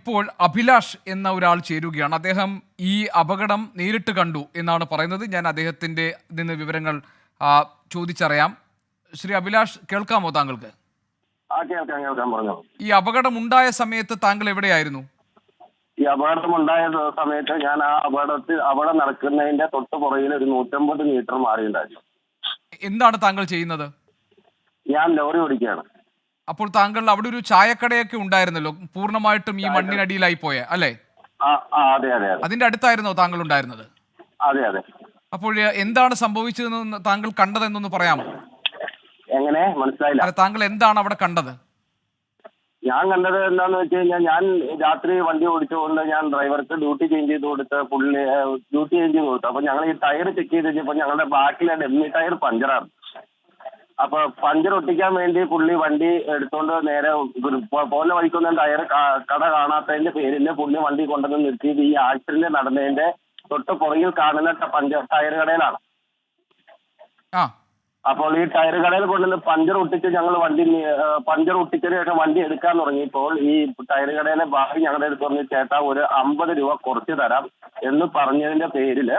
ഇപ്പോൾ അഭിലാഷ് എന്ന ഒരാൾ ചേരുകയാണ്. അദ്ദേഹം ഈ അപകടം നേരിട്ട് കണ്ടു എന്നാണ് പറയുന്നത്. ഞാൻ അദ്ദേഹത്തിന്റെ നിന്ന് വിവരങ്ങൾ ചോദിച്ചറിയാം. ശ്രീ അഭിലാഷ് കേൾക്കാമോ താങ്കൾക്ക്? ഈ അപകടം ഉണ്ടായ സമയത്ത് താങ്കൾ എവിടെയായിരുന്നു? ഈ അപകടം ഉണ്ടായ സമയത്ത് ഞാൻ ആ അപകടത്തിൽ അവിടെ നടക്കുന്നതിന്റെ തൊട്ട് പുറകിൽ ഒരു നൂറ്റമ്പത് മീറ്റർ മാറിയുണ്ടായിരുന്നു. എന്താണ് താങ്കൾ ചെയ്യുന്നത്? ഞാൻ ലോറി ഓടിക്കുകയാണ്. അപ്പോൾ താങ്കൾ അവിടെ ഒരു ചായക്കടയൊക്കെ ഉണ്ടായിരുന്നല്ലോ പൂർണമായിട്ടും ഈ മണ്ണിനടിയിലായി പോയ അല്ലേ? അതിന്റെ അടുത്തായിരുന്നോ താങ്കൾ ഉണ്ടായിരുന്നത്? അതെ അതെ. അപ്പോൾ എന്താണ് സംഭവിച്ചതെന്ന് താങ്കൾ കണ്ടതെന്നൊന്ന് പറയാമോ? എങ്ങനെ? മനസ്സിലായില്ല. താങ്കൾ എന്താണ് അവിടെ കണ്ടത്? ഞാൻ കണ്ടത് എന്താന്ന് വെച്ച് കഴിഞ്ഞാൽ ഞാൻ രാത്രി വണ്ടി ഓടിച്ചുകൊണ്ട് ഞാൻ ഡ്രൈവർക്ക് ഡ്യൂട്ടി ചേഞ്ച് ചെയ്ത് കൊടുത്ത് പുള്ളി ഡ്യൂട്ടി ചേഞ്ച് ചെയ്ത് കൊടുത്തു. അപ്പൊ ഞങ്ങൾ ഈ ടയർ ചെക്ക് ചെയ്ത് കഴിഞ്ഞപ്പോൾ ഞങ്ങളുടെ ബാക്കിലെ ഡെമ്മി ടയർ പഞ്ചറാണ്. അപ്പൊ പഞ്ചർ ഒട്ടിക്കാൻ വേണ്ടി പുള്ളി വണ്ടി എടുത്തോണ്ട് നേരെ പോകുന്ന വഴിക്കൊന്നും ടയർ കട കാണാത്തതിന്റെ പേരിൽ പുള്ളി വണ്ടി കൊണ്ടുവന്ന് നിർത്തിയത് ഈ ആക്സിഡന്റ് നടന്നതിന്റെ തൊട്ട് പുറകിൽ കാണുന്ന പഞ്ചർ ടയർ കടയിലാണ്. അപ്പോൾ ഈ ടയർ കടയിൽ കൊണ്ടുവന്ന് പഞ്ചർ ഒട്ടിച്ച് ഞങ്ങൾ വണ്ടി പഞ്ചർ ഒട്ടിച്ചതിന് ശേഷം വണ്ടി എടുക്കാൻ തുടങ്ങിയപ്പോൾ ഈ ടയർ കടയിലെ ബാക്കി ഞങ്ങളുടെ അടുത്ത് പറഞ്ഞു ചേട്ടാ ഒരു അമ്പത് രൂപ കുറച്ച് തരാം എന്ന് പറഞ്ഞതിന്റെ പേരിൽ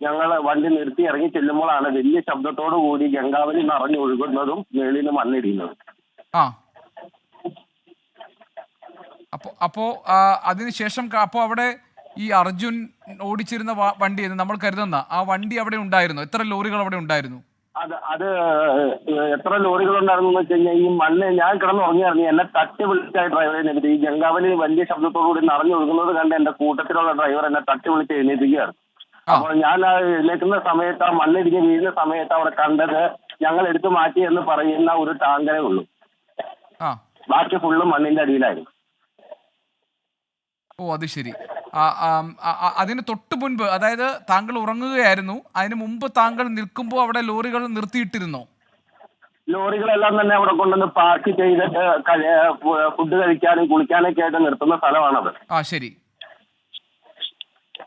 ഞങ്ങൾ വണ്ടി നിർത്തി ഇറങ്ങി ചെല്ലുമ്പോഴാണ് വലിയ ശബ്ദത്തോടു കൂടി ഗംഗാവലി നിറഞ്ഞൊഴുകുന്നതും മേളിൽ നിന്ന് മണ്ണിടിയുന്നതും. ആ. അപ്പോ അപ്പോ അതിനുശേഷം അപ്പോ അവിടെ ഈ അർജുൻ ഓടിച്ചിരുന്ന വണ്ടി എന്ന് നമ്മൾ കരുതുന്ന ആ വണ്ടി അവിടെ ഉണ്ടായിരുന്നു? എത്ര ലോറികൾ അവിടെ ഉണ്ടായിരുന്നു? അത് അത് എത്ര ലോറികൾ ഉണ്ടായിരുന്നു വെച്ച് കഴിഞ്ഞാൽ ഈ മണ്ണ് ഞാൻ കിടന്നുറങ്ങിയായിരുന്നു എന്നെ തട്ടി വിളിച്ച ഡ്രൈവറെ എഴുന്നേറ്റ് ഈ ഗംഗാവലി വലിയ ശബ്ദത്തോടു കൂടി നിറഞ്ഞൊഴുകുന്നത് കണ്ട് എന്റെ കൂട്ടത്തിലുള്ള ഡ്രൈവർ എന്നെ തട്ടി വിളിച്ച് എഴുന്നേൽപ്പിക്കുകയാണ് ആ. അപ്പോൾ ഞാൻ എഴുന്നേൽക്കുന്ന സമയത്ത് ആ മണ്ണിടിഞ്ഞ് വീഴുന്ന സമയത്ത് അവിടെ കണ്ടത് ഞങ്ങൾ എടുത്തു മാറ്റി എന്ന് പറയുന്ന ഒരു ടാങ്കരേ ഉള്ളൂ. ബാക്കി ഫുള്ളും മണ്ണിന്റെ അടിയിലായിരുന്നു. ഓ അത് ശരി. അതിന് തൊട്ട് മുൻപ് അതായത് താങ്കൾ ഉറങ്ങുകയായിരുന്നു അതിന് മുമ്പ് താങ്കൾ നിൽക്കുമ്പോൾ അവിടെ ലോറികൾ നിർത്തിയിട്ടിരുന്നോ? ലോറികളെല്ലാം തന്നെ അവിടെ കൊണ്ടുവന്ന് പാർക്ക് ചെയ്തിട്ട് ഫുഡ് കഴിക്കാനും കുളിക്കാനൊക്കെ ആയിട്ട് നിർത്തുന്ന സ്ഥലമാണത്. ആ ശരി.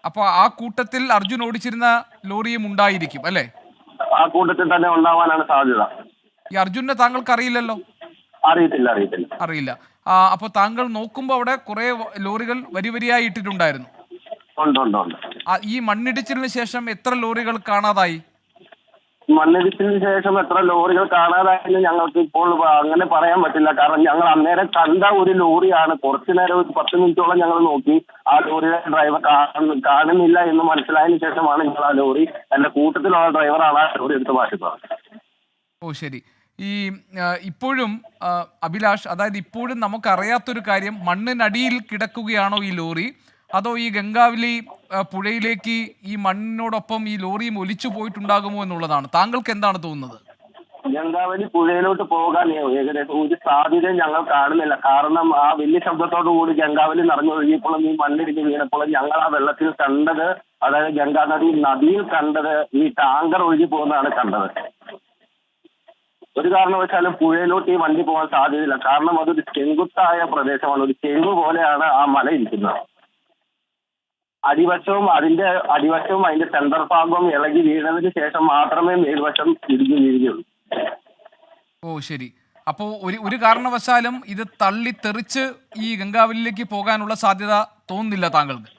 അപ്പോൾ ആ കൂട്ടത്തിൽ അർജുൻ ഓടിച്ചിരുന്ന ലോറിയും ഉണ്ടായിരിക്കും അല്ലേ? ആ കൂട്ടത്തിൽ തന്നെ ഉണ്ടാവാനാണ് സാധ്യത. ഈ അർജുനെ താങ്കൾക്ക് അറിയില്ലല്ലോ അറിയത്തില്ല അറിയത്തില്ല. അറിയില്ല. അപ്പോൾ താങ്കൾ നോക്കുമ്പോൾ അവിടെ കുറെ ലോറികൾ വരി വരിയായി ഇട്ടിട്ടുണ്ടായിരുന്നു. ഉണ്ട് ഉണ്ട് ഉണ്ട്. ഈ മണ്ണിടിച്ചിലിന് ശേഷം എത്ര ലോറികൾ കാണാതായി? മണ്ണിടിച്ചിലിന് ശേഷം എത്ര ലോറികൾ കാണാതായെന്ന് ഞങ്ങൾക്ക് ഇപ്പോൾ അങ്ങനെ പറയാൻ പറ്റില്ല. കാരണം ഞങ്ങൾ അന്നേരം കണ്ട ഒരു ലോറിയാണ്. കുറച്ചു നേരം ഒരു പത്ത് മിനിറ്റോളം ഞങ്ങൾ നോക്കി. ആ ലോറിയുടെ ഡ്രൈവർ കാണുന്നില്ല എന്ന് മനസ്സിലായതിനു ശേഷമാണ് ഞങ്ങൾ ആ ലോറി എന്റെ കൂട്ടത്തിലുള്ള ഡ്രൈവറാണ് ആ ലോറി എടുത്ത് മാറ്റുന്നത്. ഓ ശരി. ഈ ഇപ്പോഴും അഭിലാഷ് അതായത് ഇപ്പോഴും നമുക്കറിയാത്തൊരു കാര്യം മണ്ണിനടിയിൽ കിടക്കുകയാണോ ഈ ലോറി? അതോ ഈ ഗംഗാവലി പുഴയിലേക്ക് ഈ മണ്ണിനോടൊപ്പം ഈ ലോറിയും ഒലിച്ചു പോയിട്ടുണ്ടാകുമോ എന്നുള്ളതാണ്. താങ്കൾക്ക് എന്താണ് തോന്നുന്നത്? ഗംഗാവലി പുഴയിലോട്ട് പോകാൻ ഏകദേശം ഒരു സാധ്യതയും ഞങ്ങൾ കാണുന്നില്ല. കാരണം ആ വലിയ ശബ്ദത്തോടു കൂടി ഗംഗാവലി നിറഞ്ഞൊഴുകിയപ്പോഴും ഈ മണ്ണിടിഞ്ഞ് വീണപ്പോഴും ഞങ്ങൾ ആ വെള്ളത്തിൽ കണ്ടത് അതായത് ഗംഗാനദി നദിയിൽ കണ്ടത് ഈ ടാങ്കർ ഒഴുകി പോകുന്നതാണ് കണ്ടത്. ഒരു കാരണവശാലും പുഴയിലോട്ട് ഈ വണ്ടി പോകാൻ സാധ്യതയില്ല. കാരണം അതൊരു ചെങ്കുത്തായ പ്രദേശമാണ്. ഒരു ചെങ്കു പോലെയാണ് ആ മല ഇരിക്കുന്നത്. അടിവശവും അതിന്റെ അടിവശവും അതിന്റെ സെന്റർ ഭാഗവും ഇളകി വീണതിന് ശേഷം മാത്രമേ മേൽവശം ഇടിഞ്ഞു വീഴുകയുള്ളൂ. ഓ ശരി. അപ്പോ ഒരു ഒരു കാരണവശാലും ഇത് തള്ളി തെറിച്ച് ഈ ഗംഗാവലിയിലേക്ക് പോകാനുള്ള സാധ്യത തോന്നുന്നില്ല താങ്കൾക്ക്?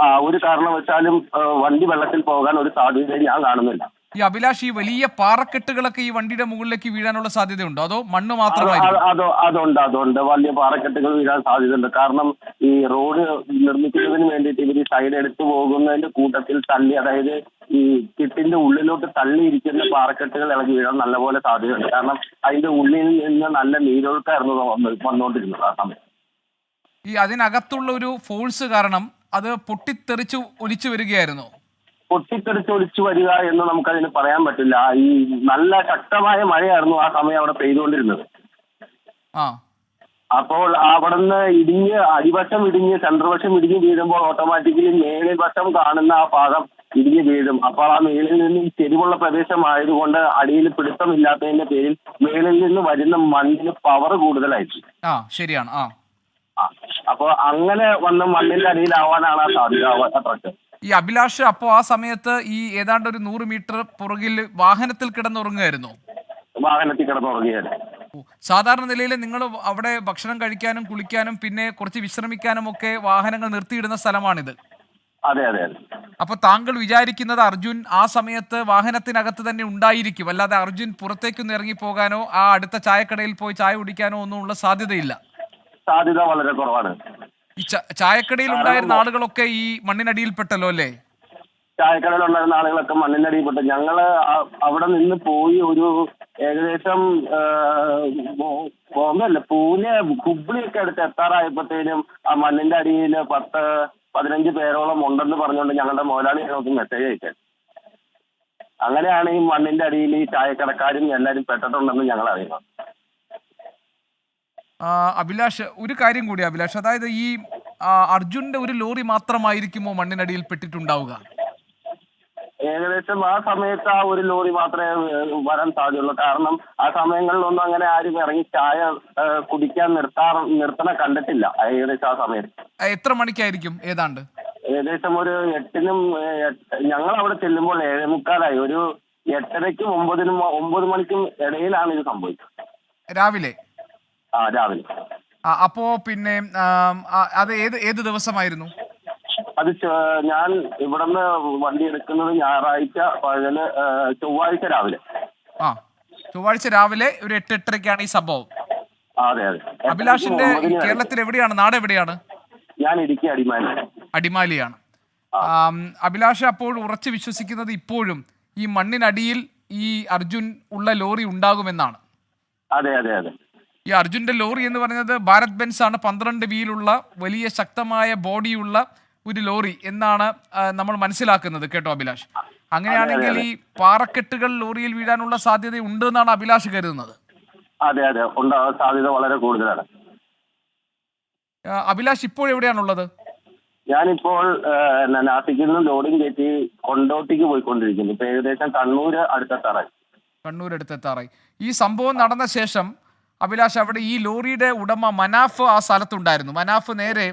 ആ ഒരു കാരണവശാലും വണ്ടി വെള്ളത്തിൽ പോകാൻ ഒരു സാധ്യത ഞാൻ കാണുന്നില്ല. ഈ അഭിലാഷ് ഈ വലിയ പാറക്കെട്ടുകളൊക്കെ ഈ വണ്ടിയുടെ മുകളിലേക്ക് വീഴാനുള്ള സാധ്യതയുണ്ടോ? അതോ മണ്ണ് മാത്രമായിരുന്നു മാത്രമായിരിക്കും? അത് അതോ അതുണ്ട് അതുണ്ട്. വലിയ പാറക്കെട്ടുകൾ വീഴാൻ സാധ്യതയുണ്ട്. കാരണം ഈ റോഡ് നിർമ്മിക്കുന്നതിന് വേണ്ടിയിട്ട് ഇവർ സൈഡ് എടുത്തു പോകുന്നതിന്റെ കൂട്ടത്തിൽ തള്ളി അതായത് ഈ കിട്ടിന്റെ ഉള്ളിലോട്ട് തള്ളിയിരിക്കുന്ന പാറക്കെട്ടുകൾ ഇളകി വീഴാൻ നല്ലപോലെ സാധ്യതയുണ്ട്. കാരണം അതിന്റെ ഉള്ളിൽ നിന്ന് നല്ല നീരൊഴുക്കായിരുന്നു വന്നുകൊണ്ടിരുന്നത് ആ സമയം. ഈ അതിനകത്തുള്ള ഒരു ഫോഴ്സ് കാരണം അത് പൊട്ടിത്തെറിച്ച് ഒലിച്ചു വരികയായിരുന്നു. പൊട്ടിത്തെറിച്ച് ഒളിച്ചു വരിക എന്ന് നമുക്കതിന് പറയാൻ പറ്റില്ല. ഈ നല്ല ശക്തമായ മഴയായിരുന്നു ആ സമയം അവിടെ പെയ്തുകൊണ്ടിരുന്നത്. അപ്പോൾ അവിടുന്ന് ഇടിഞ്ഞ് അടിവശം ഇടിഞ്ഞ് സെൻട്രൽ ഇടിഞ്ഞ് വീഴുമ്പോൾ ഓട്ടോമാറ്റിക്കലി മേളിൽ വശം കാണുന്ന ആ ഭാഗം ഇടിഞ്ഞ് വീഴും. അപ്പോൾ ആ മേളിൽ നിന്ന് ഈ ചെരിവുള്ള പ്രദേശമായതുകൊണ്ട് അടിയിൽ പിടുത്തമില്ലാത്തതിന്റെ പേരിൽ മേളിൽ നിന്ന് വരുന്ന മണ്ണിന് പവർ കൂടുതലായിരിക്കും. ശരിയാണ്. അപ്പോൾ അങ്ങനെ വന്ന മണ്ണിന്റെ അടിയിലാവാനാണ് ആ സാധ്യത അത്രയ്ക്ക് ഈ അഭിലാഷ് അപ്പോ ആ സമയത്ത് ഈ ഏതാണ്ട് ഒരു നൂറ് മീറ്റർ പുറകിൽ വാഹനത്തിൽ കിടന്നുറങ്ങുമായിരുന്നു വാഹനത്തിൽ കിടന്നുറങ്ങുകയായിരുന്നു സാധാരണ നിലയിൽ നിങ്ങൾ അവിടെ ഭക്ഷണം കഴിക്കാനും കുളിക്കാനും പിന്നെ കുറച്ച് വിശ്രമിക്കാനും ഒക്കെ വാഹനങ്ങൾ നിർത്തിയിടുന്ന സ്ഥലമാണിത്. അതെ അതെ അതെ. അപ്പൊ താങ്കൾ വിചാരിക്കുന്നത് അർജുൻ ആ സമയത്ത് വാഹനത്തിനകത്ത് തന്നെ ഉണ്ടായിരിക്കും. അല്ലാതെ അർജുൻ പുറത്തേക്കൊന്നും ഇറങ്ങി പോകാനോ ആ അടുത്ത ചായക്കടയിൽ പോയി ചായ കുടിക്കാനോ ഒന്നും ഉള്ള സാധ്യതയില്ല. സാധ്യത വളരെ കുറവാണ്. ഈ ചായക്കടയിൽ ഉണ്ടായിരുന്ന ആളുകളൊക്കെ ഈ മണ്ണിനടിയിൽപ്പെട്ടല്ലോ അല്ലേ? ചായക്കടയിൽ ഉണ്ടായിരുന്ന ആളുകളൊക്കെ മണ്ണിനടിയിൽപ്പെട്ടു. ഞങ്ങൾ അവിടെ നിന്ന് പോയി ഒരു ഏകദേശം ബോംബല്ല പൂനെ ഹുബ്ലിയൊക്കെ അടുത്ത് എത്താറായപ്പോഴത്തേനും ആ മണ്ണിന്റെ അടിയിൽ പത്ത് പതിനഞ്ച് പേരോളം ഉണ്ടെന്ന് പറഞ്ഞുകൊണ്ട് ഞങ്ങളുടെ മുതലാളി ഞങ്ങൾക്ക് മെസ്സേജ് അയച്ചത് അങ്ങനെയാണ് ഈ മണ്ണിന്റെ അടിയിൽ ഈ ചായക്കടക്കാരും എല്ലാവരും പെട്ടിട്ടുണ്ടെന്ന് ഞങ്ങൾ അറിയുന്നത് അഭിലാഷ് ഒരു കാര്യം കൂടി അഭിലാഷ്. അതായത് ഈ അർജുന്റെ ഒരു ലോറി മാത്രമായിരിക്കുമോ മണ്ണിനടിയിൽ പെട്ടിട്ടുണ്ടാവുക? ഏകദേശം ആ സമയത്ത് ആ ഒരു ലോറി മാത്രമേ വരാൻ സാധ്യതയുള്ളൂ. കാരണം ആ സമയങ്ങളിലൊന്നും അങ്ങനെ ആരും ഇറങ്ങി ചായ കുടിക്കാൻ നിർത്താ നിർത്തണ കണ്ടിട്ടില്ല ഏകദേശം ആ സമയത്ത്. എത്ര മണിക്കായിരിക്കും ഏതാണ്ട്? ഏകദേശം ഒരു എട്ടിനും ഞങ്ങൾ അവിടെ ചെല്ലുമ്പോൾ ഏഴേ മുക്കാലായി ഒരു എട്ടരയ്ക്കും ഒമ്പതിനും ഒമ്പത് മണിക്കും ഇടയിലാണ് ഇത് സംഭവിച്ചത്. രാവിലെ? രാവിലെ. അപ്പോ പിന്നെ അത് ഏത് ഏത് ദിവസമായിരുന്നു? അത് ഞാൻ ഇവിടുന്ന് വണ്ടി എടുക്കുന്നത് ഞായറാഴ്ച പകൽ ചൊവ്വാഴ്ച രാവിലെ. ആ ചൊവ്വാഴ്ച രാവിലെ ഒരു എട്ട് എട്ടരക്കാണ് ഈ സംഭവം. അതെ അതെ. അഭിലാഷിന്റെ. കേരളത്തിൽ എവിടെയാണ് നാട് എവിടെയാണ് ഞാൻ ഇടുക്കി അടിമാലി. അടിമാലിയാണ്. അഭിലാഷ് അപ്പോൾ ഉറച്ചു വിശ്വസിക്കുന്നത് ഇപ്പോഴും ഈ മണ്ണിനടിയിൽ ഈ അർജുൻ ഉള്ള ലോറി ഉണ്ടാകുമെന്നാണ്. അതെ അതെ അതെ. ഈ അർജുന്റെ ലോറി എന്ന് പറയുന്നത് ഭാരത് ബെൻസ് ആണ് പന്ത്രണ്ട് വീലുള്ള വലിയ ശക്തമായ ബോഡിയുള്ള ഒരു ലോറി എന്നാണ് നമ്മൾ മനസ്സിലാക്കുന്നത് കേട്ടോ അഭിലാഷ്. അങ്ങനെയാണെങ്കിൽ ഈ പാറക്കെട്ടുകൾ ലോറിയിൽ വീഴാനുള്ള സാധ്യത ഉണ്ട് എന്നാണ് അഭിലാഷ് കരുതുന്നത്? അതെ അതെ. ഉണ്ടാവാൻ സാധ്യത വളരെ കൂടുതലാണ്. അഭിലാഷ് ഇപ്പോൾ എവിടെയാണുള്ളത്? ഞാനിപ്പോൾ നാസിക്കിൽ നിന്ന് ലോഡിങ് കയറ്റി കൊണ്ടോട്ടിക്ക് പോയിക്കൊണ്ടിരിക്കുന്നു. ഇപ്പൊ ഏകദേശം കണ്ണൂര് അടുത്തെത്താറായി. കണ്ണൂർ അടുത്തെത്താറായി. ഈ സംഭവം നടന്ന ശേഷം അഭിലാഷ് അവിടെ ഈ ലോറിയുടെ ഉടമ മനാഫ് ആ സ്ഥലത്തുണ്ടായിരുന്നു. മനാഫ് നേരെ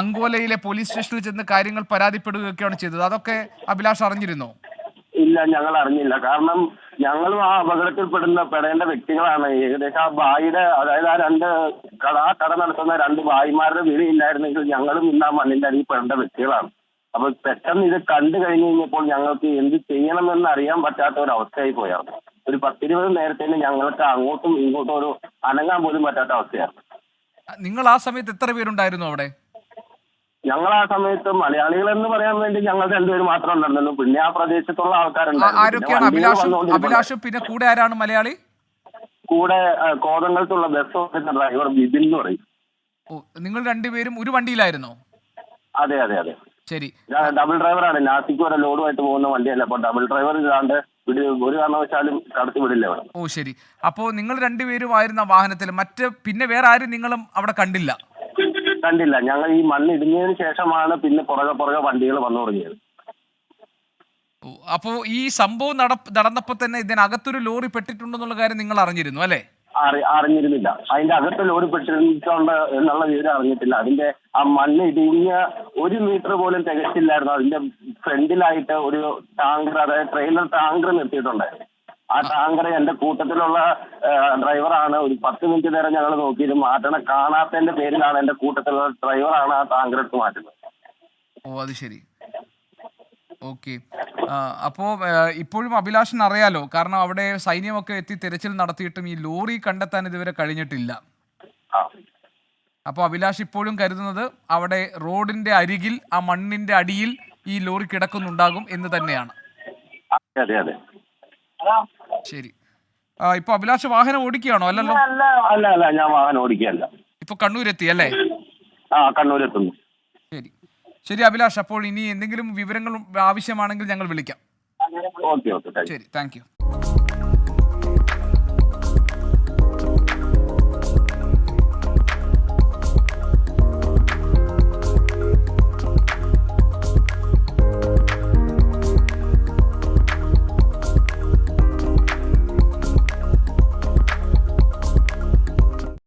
അങ്കോലയിലെ പോലീസ് സ്റ്റേഷനിൽ ചെന്ന് കാര്യങ്ങൾ പരാതിപ്പെടുകയൊക്കെയാണ് ചെയ്തത്. അതൊക്കെ അഭിലാഷ് അറിഞ്ഞിരുന്നു? ഇല്ല ഞങ്ങൾ അറിഞ്ഞില്ല. കാരണം ഞങ്ങളും ആ അപകടത്തിൽ അപകടത്തിൽപ്പെടുന്ന പെടേണ്ട വ്യക്തികളാണ്. ഏകദേശം ആ ബായിയുടെ അതായത് ആ രണ്ട് കട ആ കട നടത്തുന്ന രണ്ട് ബായിമാരുടെ വീട് ഇല്ലായിരുന്നെങ്കിൽ ഞങ്ങളും ഇന്ന് ആ മണ്ണിന്റെ അടിയിൽ പെടേണ്ട വ്യക്തികളാണ്. അപ്പൊ പെട്ടെന്ന് ഇത് കണ്ടു കഴിഞ്ഞു കഴിഞ്ഞപ്പോൾ ഞങ്ങൾക്ക് എന്ത് ചെയ്യണമെന്ന് അറിയാൻ പറ്റാത്ത ഒരു അവസ്ഥയായി പോയായിരുന്നു ഒരു പത്തിരുപത് നേരത്തെ ഞങ്ങൾക്ക് അങ്ങോട്ടും ഇങ്ങോട്ടും ഒരു അനങ്ങാൻ പോലും പറ്റാത്ത അവസ്ഥയാണ് നിങ്ങൾ ആ സമയത്ത് എത്ര പേരുണ്ടായിരുന്നു അവിടെ? ഞങ്ങൾ ആ സമയത്ത് മലയാളികൾ എന്ന് പറയാൻ വേണ്ടി ഞങ്ങൾ രണ്ടുപേരും മാത്രം ഉണ്ടായിരുന്നു പിന്നെ ആ പ്രദേശത്തുള്ള ആൾക്കാരുണ്ടായിരുന്നു. പിന്നെ അഭിലാഷും. അഭിലാഷും കൂടെ ആരാണ് മലയാളി? കൂടെ കോതങ്കലത്തുള്ള ബസ് ഓഫീസർ ഡ്രൈവർ ബിബിൻ എന്ന് പറയും. നിങ്ങൾ രണ്ടുപേരും ഒരു വണ്ടിയിലായിരുന്നോ? അതെ അതെ അതെ. ശരി. ഡബിൾ ഡ്രൈവറാണ് നാസിക്ക് വരെ ലോഡുമായിട്ട് പോകുന്ന വണ്ടിയല്ല. അപ്പൊ ഡബിൾ ഡ്രൈവർ ഇല്ലാണ്ട് വിട് ഒരു കാരണവശാലും കടത്തിവിടില്ല ഓ ശരി. അപ്പോ നിങ്ങൾ രണ്ടുപേരും ആയിരുന്ന വാഹനത്തിൽ മറ്റ് പിന്നെ വേറെ ആരും നിങ്ങളും അവിടെ കണ്ടില്ല? കണ്ടില്ല. ഞങ്ങൾ ഈ മണ്ണ് ഇടിഞ്ഞതിന് ശേഷമാണ് പിന്നെ പുറകെ പുറകെ വണ്ടികൾ വന്നു തുടങ്ങിയത്. ഓ, അപ്പോ ഈ സംഭവം നടന്നപ്പോ തന്നെ ഇതിനകത്തൊരു ലോറി പെട്ടിട്ടുണ്ടെന്നുള്ള കാര്യം നിങ്ങൾ അറിഞ്ഞിരുന്നു അല്ലേ? അറി അറിഞ്ഞിരുന്നില്ല. അതിന്റെ അകത്ത് ലോറി പെട്ടിട്ടുണ്ട് എന്നുള്ള വിവരം അറിഞ്ഞിട്ടില്ല. അതിന്റെ ആ മണ്ണ് ഇടിഞ്ഞ ഒരു മീറ്റർ പോലും തികച്ചില്ലായിരുന്നു. അതിന്റെ ഫ്രണ്ടിലായിട്ട് ഒരു ടാങ്കർ അതായത് ട്രെയിലർ ടാങ്കർ നിർത്തിയിട്ടുണ്ടായിരുന്നു. ആ ടാങ്കർ എന്റെ കൂട്ടത്തിലുള്ള ഡ്രൈവറാണ് ഒരു പത്ത് മിനിറ്റ് നേരം ഞങ്ങൾ നോക്കിയത് മാറ്റണം. കാണാത്തതിന്റെ പേരിലാണ് എന്റെ കൂട്ടത്തിലുള്ള ഡ്രൈവറാണ് ആ ടാങ്കർ എടുത്ത് മാറ്റുന്നത്. ഓ അത് ശരി. ഓക്കെ. അപ്പോ ഇപ്പോഴും അഭിലാഷൻ അറിയാലോ കാരണം അവിടെ സൈന്യമൊക്കെ എത്തി തിരച്ചിൽ നടത്തിയിട്ടും ഈ ലോറി കണ്ടെത്താൻ ഇതുവരെ കഴിഞ്ഞിട്ടില്ല. അപ്പോൾ അഭിലാഷ് ഇപ്പോഴും കരുതുന്നത് അവിടെ റോഡിന്റെ അരികിൽ ആ മണ്ണിന്റെ അടിയിൽ ഈ ലോറി കിടക്കുന്നുണ്ടാകും എന്ന് തന്നെയാണ്. അതെ അതെ ശരി. ഇപ്പൊ അഭിലാഷ് വാഹനം ഓടിക്കുകയാണോ? അല്ലല്ലോ? അല്ല അല്ല ഞാൻ വാഹനം ഓടിക്കുകയല്ല. ഇപ്പൊ കണ്ണൂരെത്തി അല്ലേ? ആ കണ്ണൂരെത്തുന്നു. ശരി. ശരി അഭിലാഷ് അപ്പോൾ ഇനി എന്തെങ്കിലും വിവരങ്ങൾ ആവശ്യമാണെങ്കിൽ ഞങ്ങൾ വിളിക്കാം. ഓക്കെ ഓക്കെ ശരി താങ്ക് യു.